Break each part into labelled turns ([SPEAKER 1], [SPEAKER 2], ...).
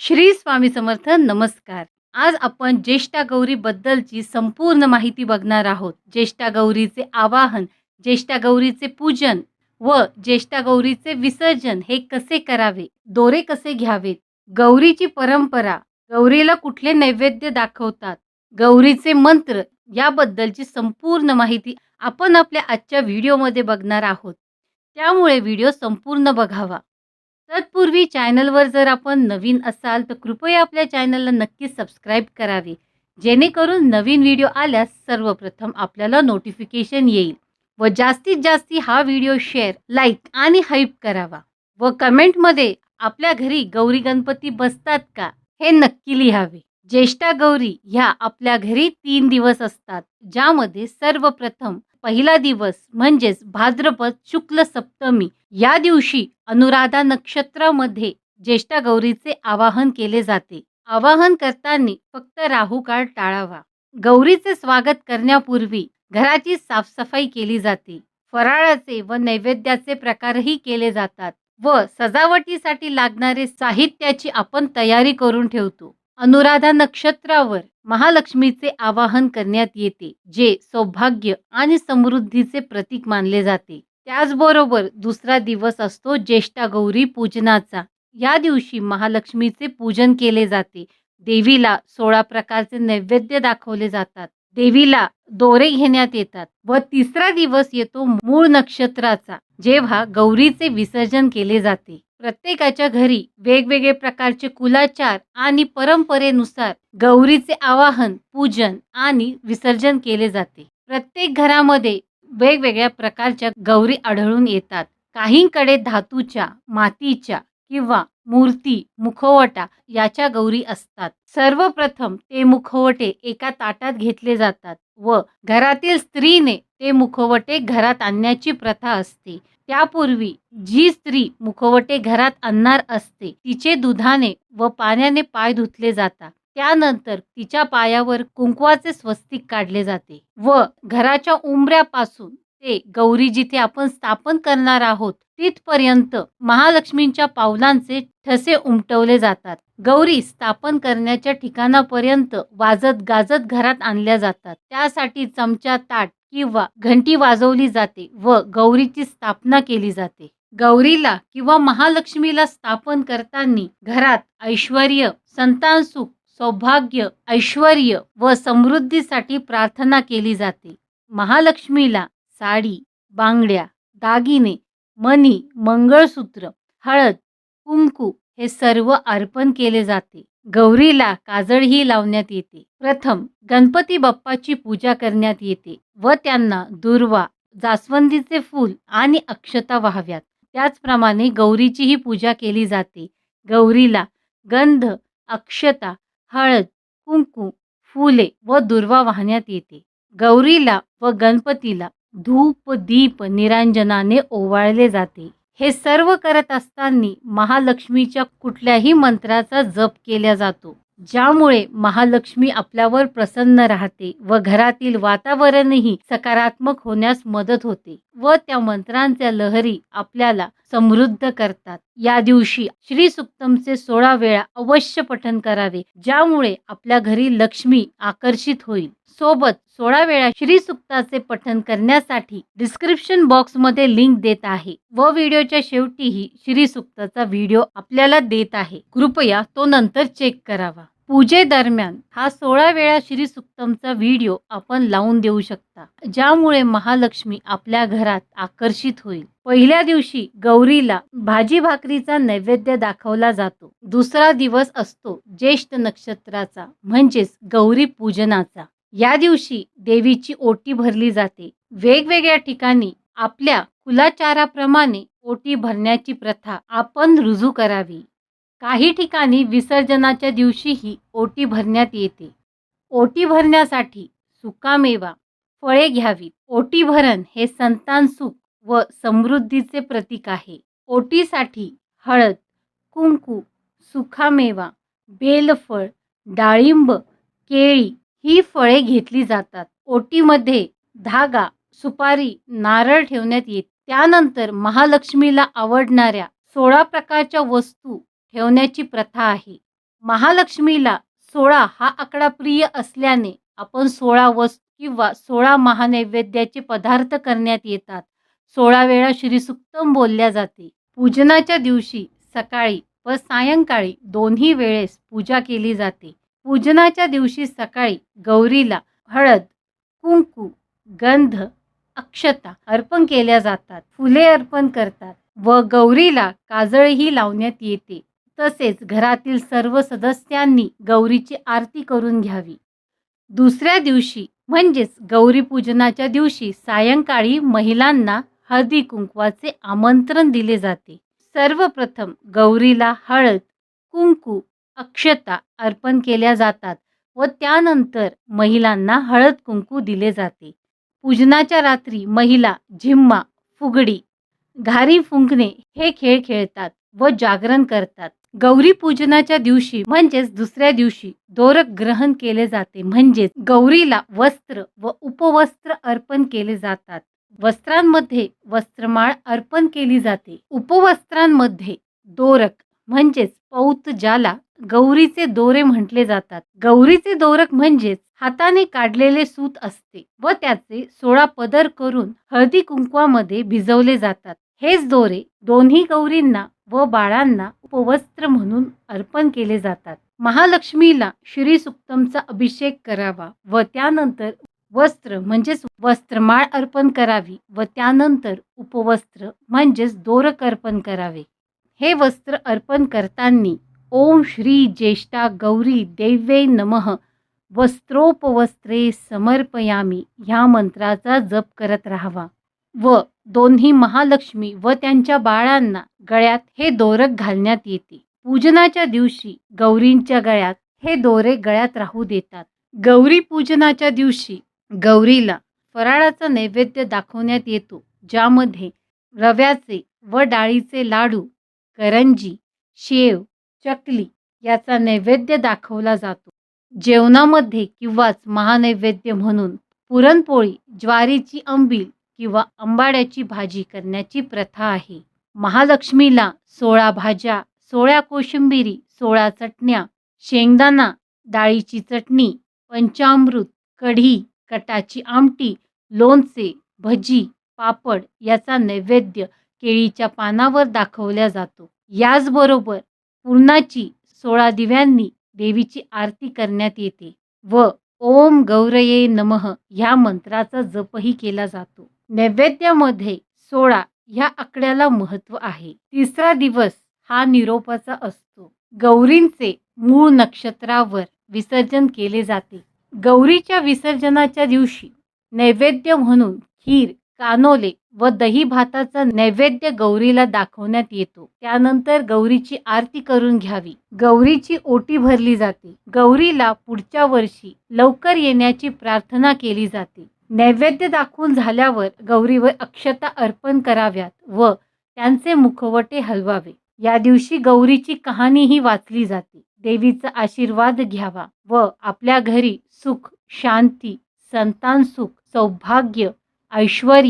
[SPEAKER 1] श्री स्वामी समर्थ नमस्कार. आज आपण ज्येष्ठा गौरी बद्दलची संपूर्ण माहिती बघणार आहोत. ज्येष्ठा गौरीचे आवाहन ज्येष्ठा गौरीचे पूजन व ज्येष्ठा गौरीचे विसर्जन हे कसे करावे दोरे कसे घ्यावेत गौरीची परंपरा गौरीला कुठले नैवेद्य दाखवतात गौरीचे मंत्र याबद्दलची संपूर्ण माहिती आपण आपल्या आजच्या व्हिडिओमध्ये बघणार आहोत. त्यामुळे व्हिडिओ संपूर्ण बघावा. तत्पूर्वी चॅनलवर जर आपण नवीन असाल तर कृपया आपल्या चॅनलला नक्की सबस्क्राईब करावे. जेणेकरून नवीन व्हिडिओ आल्यास सर्वप्रथम आपल्याला नोटिफिकेशन येईल व जास्तीत जास्त हा व्हिडिओ शेअर लाईक आणि हाईप करावा व कमेंटमध्ये आपल्या घरी गौरी गणपती बसतात का हे नक्की लिहावे. ज्येष्ठा गौरी ह्या आपल्या घरी तीन दिवस असतात ज्यामध्ये सर्वप्रथम पहिला दिवस म्हणजेच भाद्रपद शुक्ल सप्तमी या दिवशी अनुराधा नक्षत्रामध्ये ज्येष्ठा गौरीचे आवाहन केले जाते. आवाहन करताना फक्त राहू काळ टाळावा. गौरीचे स्वागत करण्यापूर्वी घराची साफसफाई केली जाते. फराळाचे व नैवेद्याचे प्रकारही केले जातात व सजावटीसाठी लागणारे साहित्याची आपण तयारी करून ठेवतो. अनुराधा नक्षत्रावर महालक्ष्मीचे आवाहन करण्यात येते जे सौभाग्य आणि समृद्धीचे प्रतीक मानले जाते. त्याचबरोबर दुसरा दिवस असतो ज्येष्ठा गौरी पूजनाचा. या दिवशी महालक्ष्मीचे पूजन केले जाते. देवीला सोळा प्रकारचे नैवेद्य दाखवले जातात. देवीला दोरे घेण्यात येतात व तिसरा दिवस येतो मूळ नक्षत्राचा जेव्हा गौरीचे विसर्जन केले जाते. प्रत्येकाच्या घरी वेगवेगळे प्रकारचे कुलाचार आणि परंपरेनुसार गौरीचे आवाहन पूजन आणि विसर्जन केले जाते. प्रत्येक घरामध्ये वेगवेगळ्या प्रकारच्या गौरी आढळून येतात. काहींकडे धातूच्या मातीच्या किंवा मूर्ती मुखवटा याच्या गौरी असतात. सर्वप्रथम ते मुखवटे एका ताटात घेतले जातात व घरातील स्त्रीने ते मुखवटे घरात आणण्याची प्रथा असते. त्यापूर्वी जी स्त्री मुखवटे घरात आणणार असते तिचे दुधाने व पाण्याने पाय धुतले जातात. त्यानंतर तिच्या पायावर कुंकवाचे स्वस्तिक काढले जाते व घराच्या उंबऱ्यापासून ते गौरी जिथे आपण स्थापन करणार आहोत तिथपर्यंत महालक्ष्मींच्या पावलांचे ठसे उमटवले जातात. गौरी स्थापन करण्याच्या ठिकाणापर्यंत वाजत गाजत घरात आणल्या जातात. त्यासाठी चमचा ताट किंवा घंटी वाजवली जाते व गौरीची स्थापना केली जाते. गौरीला किंवा महालक्ष्मीला स्थापन करताना घरात ऐश्वर संतान सुख सौभाग्य ऐश्वर व समृद्धीसाठी प्रार्थना केली जाते. महालक्ष्मीला साडी बांगड्या दागिने मणी मंगळसूत्र हळद कुंकू हे सर्व अर्पण केले जाते. गौरीला काजळही लावण्यात येते. प्रथम गणपती बाप्पाची पूजा करण्यात येते व त्यांना दुर्वा जास्वंदीचे फूल आणि अक्षता व्हाव्यात. त्याचप्रमाणे गौरीचीही पूजा केली जाते. गौरीला गंध अक्षता हळद कुंकू फुले व दुर्वा वाहण्यात येते. गौरीला व गणपतीला धूप दीप निरांजनाने ओवाळले जाते. हे सर्व करत असताना महालक्ष्मीच्या कुठल्याही मंत्राचा जप केला जातो ज्यामुळे महालक्ष्मी आपल्यावर प्रसन्न राहते व घरातील वातावरणही सकारात्मक होण्यास मदत होते. व त्या मंत्रांच्या लहरी आपल्याला समृद्ध करतात. या दिवशी श्री सुक्तमचे सोळा वेळा अवश्य पठन करावे ज्यामुळे आपल्या घरी लक्ष्मी आकर्षित होईल. सोबत सोळा वेळा श्री सुक्ताचे पठन करण्यासाठी डिस्क्रिप्शन बॉक्समध्ये लिंक देत आहे व व्हिडिओच्या शेवटीही श्री सुक्ताचा व्हिडिओ आपल्याला देत आहे. कृपया तो नंतर चेक करावा. पूजेदरम्यान हा सोळा वेळा श्री सुक्तमचा व्हिडिओ आपण लावून देऊ शकता. ज्यामुळे महालक्ष्मी आपल्या घरात आकर्षित होईल. पहिल्या दिवशी गौरीला भाजी भाकरीचा नैवेद्य दाखवला जातो. दुसरा दिवस असतो ज्येष्ठ नक्षत्राचा म्हणजेच गौरी पूजनाचा. या दिवशी देवीची ओटी भरली जाते. वेगवेगळ्या ठिकाणी आपल्या कुलाचाराप्रमाणे ओटी भरण्याची प्रथा आपण रुजू करावी. काही ठिकाणी विसर्जनाच्या दिवशीही ओटी भरण्यात येते. ओटी भरण्यासाठी सुकामेवा फळे घ्यावीत. ओटी भरण हे संतान सुख व समृद्धीचे प्रतीक आहे. ओटीसाठी हळद कुंकू सुखामेवा बेलफळ डाळिंब केळी ही फळे घेतली जातात. ओटीमध्ये धागा सुपारी नारळ ठेवण्यात येत. त्यानंतर महालक्ष्मीला आवडणाऱ्या सोळा प्रकारच्या वस्तू ठेवण्याची प्रथा आहे. महालक्ष्मीला सोळा हा आकडा प्रिय असल्याने आपण सोळा वस्तू किंवा सोळा महानैवेद्याचे पदार्थ करण्यात येतात. सोळा वेळा श्रीसुक्तम बोलल्या जाते. पूजनाच्या दिवशी सकाळी व सायंकाळी दोन्ही वेळेस पूजा केली जाते. पूजनाच्या दिवशी सकाळी गौरीला हळद कुंकू गंध अक्षता अर्पण केल्या जातात. फुले अर्पण करतात व गौरीला काजळही लावण्यात येते. तसेच घरातील सर्व सदस्यांनी गौरीची आरती करून घ्यावी. दुसऱ्या दिवशी म्हणजेच गौरीपूजनाच्या दिवशी सायंकाळी महिलांना हळदी कुंकवाचे आमंत्रण दिले जाते. सर्वप्रथम गौरीला हळद कुंकू अक्षता अर्पण केल्या जातात व त्यानंतर महिलांना हळद कुंकू दिले जाते. पूजनाच्या रात्री महिला झिम्मा फुगडी घारी फुंकणे हे खेळ खेळतात व जागरण करतात. गौरी पूजनाच्या दिवशी म्हणजेच दुसऱ्या दिवशी दोरक ग्रहण केले जाते. म्हणजेच गौरीला वस्त्र व उपवस्त्र अर्पण केले जातात. वस्त्रांमध्ये वस्त्रमाळ अर्पण केली जाते. उपवस्त्रांमध्ये दोरक म्हणजेच पौत ज्याला गौरीचे दोरे म्हटले जातात. गौरीचे दोरक म्हणजेच हाताने काढलेले सूत असते व त्याचे सोळा पदर करून हळदी कुंकवामध्ये भिजवले जातात. हेच दोरे दोन्ही गौरींना व बाळांना उपवस्त्र म्हणून अर्पण केले जातात. महालक्ष्मीला श्री सुक्तमचा अभिषेक करावा व त्यानंतर वस्त्र म्हणजेच वस्त्रमाळ अर्पण करावी व त्यानंतर उपवस्त्र म्हणजेच दोरक अर्पण करावे. हे वस्त्र अर्पण करताना ओम श्री ज्येष्ठा गौरी देव्ये नमः वस्त्रोपवस्त्रे समर्पयामी ह्या मंत्राचा जप करत राहावा. व दोन्ही महालक्ष्मी व त्यांच्या बाळांना गळ्यात हे दोरक घालण्यात येते. पूजनाच्या दिवशी गौरींच्या गळ्यात हे दोरे गळ्यात राहू देतात. गौरी पूजनाच्या दिवशी गौरीला फराळाचा नैवेद्य दाखवण्यात येतो ज्यामध्ये रव्याचे व डाळीचे लाडू करंजी शेव चकली याचा नैवेद्य दाखवला जातो. जेवणामध्ये किंवाच महानैवेद्य म्हणून पुरणपोळी ज्वारीची आंबील किंवा आंबाड्याची भाजी करण्याची प्रथा आहे. महालक्ष्मीला सोळा भाज्या सोळ्या कोशिंबिरी सोळा चटण्या शेंगदाणा डाळीची चटणी पंचामृत कढी कटाची आमटी लोणचे भजी पापड याचा नैवेद्य केळीच्या पानावर दाखवल्या जातो. याचबरोबर पूर्णाची सोळा दिव्यांनी देवीची आरती करण्यात येते व ओम गौरये नमः ह्या मंत्राचा जपही केला जातो. नैवेद्यामध्ये सोळा ह्या आकड्याला महत्त्व आहे. तिसरा दिवस हा निरोपाचा असतो. गौरींचे मूळ नक्षत्रावर विसर्जन केले जाते. गौरीच्या विसर्जनाच्या दिवशी नैवेद्य म्हणून खीर कानोले व दही भाताचा नैवेद्य गौरीला दाखवण्यात येतो. त्यानंतर गौरीची आरती करून घ्यावी. गौरीची ओटी भरली जाते. गौरीला पुढच्या वर्षी लवकर येण्याची प्रार्थना केली जाते. नैवेद्य दाखवून झाल्यावर गौरीवर अक्षता अर्पण कराव्यात व त्यांचे मुखवटे हलवावे. या दिवशी गौरीची कहाणीही वाचली जाते. देवीचा आशीर्वाद घ्यावा व आपल्या घरी सुख शांती संतान सुख सौभाग्य ऐश्वर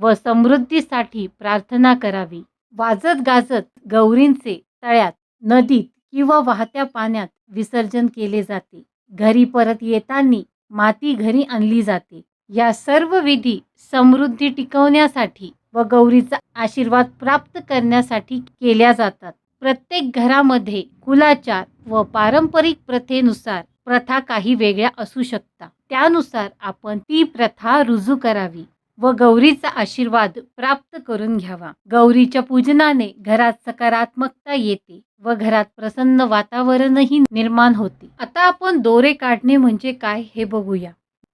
[SPEAKER 1] व समृद्धीसाठी प्रार्थना करावी. वाजत गाजत गौरींचे तळ्यात नदीत किंवा वाहत्या पाण्यात विसर्जन केले जाते. घरी परत येताना माती घरी आणली जाते. या सर्व विधी समृद्धी टिकवण्यासाठी व गौरीचा आशीर्वाद प्राप्त करण्यासाठी केल्या जातात. प्रत्येक घरामध्ये कुलाचार व पारंपरिक प्रथेनुसार प्रथा काही वेगळ्या असू शकतात. त्यानुसार आपण ती प्रथा रुजू करावी व गौरीचा आशीर्वाद प्राप्त करून घ्यावा. गौरीच्या पूजनाने घरात सकारात्मकता येते व घरात प्रसन्न वातावरणही निर्माण होते. आता आपण दोरे काढणे म्हणजे काय हे बघूया.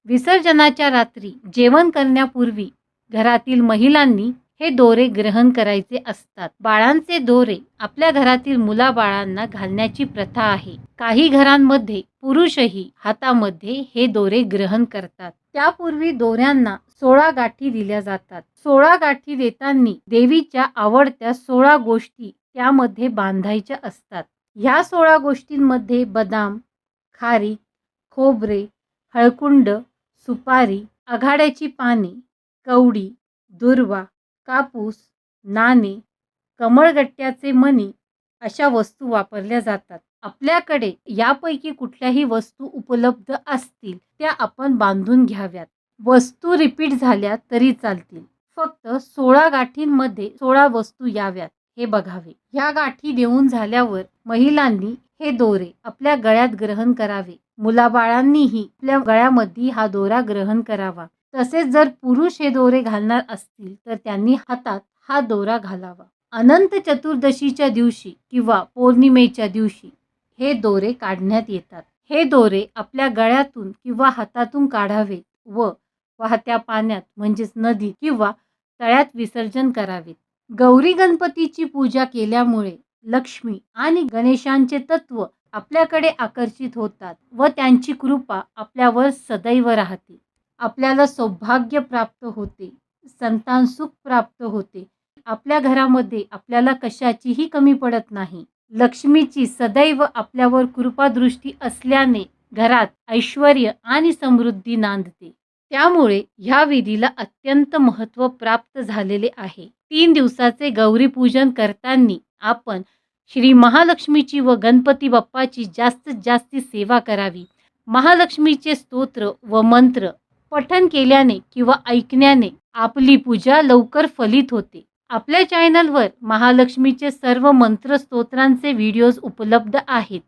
[SPEAKER 1] विसर्जनाच्या रात्री जेवण करण्यापूर्वी घरातील महिलांनी हे दोरे ग्रहण करायचे असतात. बाळांचे दोरे आपल्या घरातील मुलाबाळांना घालण्याची प्रथा आहे. काही घरांमध्ये पुरुषही हातामध्ये हे दोरे ग्रहण करतात. त्यापूर्वी दोऱ्यांना सोळा गाठी दिल्या जातात. सोळा गाठी देताना देवीच्या आवडत्या सोळा गोष्टी त्यामध्ये बांधायच्या असतात. ह्या सोळा गोष्टींमध्ये बदाम खारी खोबरे हळकुंड सुपारी आघाड्याची पाने कवडी दुर्वा कापूस नाणे कमळगट्ट्याचे मणी अशा वस्तू वापरल्या जातात. आपल्याकडे यापैकी कुठल्याही वस्तू उपलब्ध असतील त्या आपण बांधून घ्याव्यात. वस्तू रिपीट झाल्या तरी चालतील. फक्त सोळा गाठींमध्ये सोळा वस्तू याव्यात हे बघावे. ह्या गाठी देऊन झाल्यावर महिलांनी हे दोरे आपल्या गळ्यात ग्रहण करावे. मुलाबाळांनीही आपल्या गळ्यामध्ये हा दोरा ग्रहण करावा. तसेच जर पुरुष हे दोरे घालणार असतील तर त्यांनी हातात हा दोरा घालावा. अनंत चतुर्दशीच्या दिवशी किंवा पौर्णिमेच्या दिवशी हे दोरे काढण्यात येतात. हे दोरे आपल्या गळ्यातून किंवा हातातून काढावेत व वाहत्या पाण्यात म्हणजेच नदी किंवा तळ्यात विसर्जन करावेत. गौरी गणपतीची पूजा केल्यामुळे लक्ष्मी आणि गणेशांचे तत्व आपल्याकडे आकर्षित होतात व त्यांची कृपा आपल्यावर सदैव राहते. आपल्याला सौभाग्य प्राप्त होते संतान सुख प्राप्त होते. आपल्या घरामध्ये आपल्याला कशाचीही कमी पडत नाही. लक्ष्मीची सदैव आपल्यावर कृपादृष्टी असल्याने घरात ऐश्वर आणि समृद्धी नांदते. त्यामुळे ह्या विधीला अत्यंत महत्त्व प्राप्त झालेले आहे. तीन दिवसाचे गौरी पूजन करताना आपण श्री महालक्ष्मीची व गणपती बाप्पाची जास्तीत जास्त सेवा करावी. महालक्ष्मीचे स्तोत्र व मंत्र पठन केल्याने किंवा ऐकण्याने आपली पूजा लवकर फलित होते. आपल्या चॅनलवर महालक्ष्मीचे सर्व मंत्र स्तोत्रांचे व्हिडिओज उपलब्ध आहेत.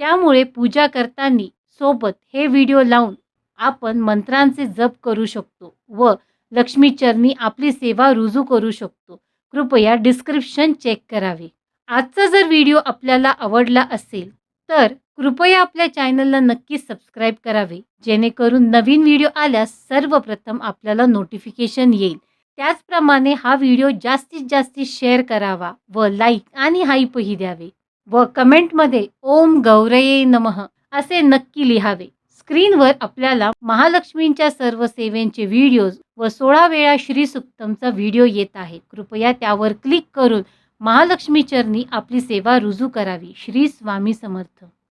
[SPEAKER 1] त्यामुळे पूजा करताना सोबत हे व्हिडिओ लावून आपण मंत्रांचे जप करू शकतो व लक्ष्मीचरणी आपली सेवा रुजू करू शकतो. कृपया डिस्क्रिप्शन चेक करावे. आजचा जर व्हिडिओ आपल्याला आवडला असेल तर कृपया आपल्या चॅनलला नक्की सबस्क्राईब करावे जेणेकरून नवीन व्हिडिओ आल्यास सर्वप्रथम आपल्याला नोटिफिकेशन येईल. त्याचप्रमाणे हा व्हिडिओ जास्तीत जास्त शेअर करावा व लाईक आणि हाईपही द्यावे व कमेंटमध्ये ओम गौरये नमः असे नक्की लिहावे. स्क्रीनवर आपल्याला महालक्ष्मींच्या सर्व सेवेंचे व्हिडिओज व सोळा वेळा श्री सुक्तमचा व्हिडिओ येत आहे. कृपया त्यावर क्लिक करून महालक्ष्मी चरणी आपली सेवा रुजू करावी. श्री स्वामी समर्थ.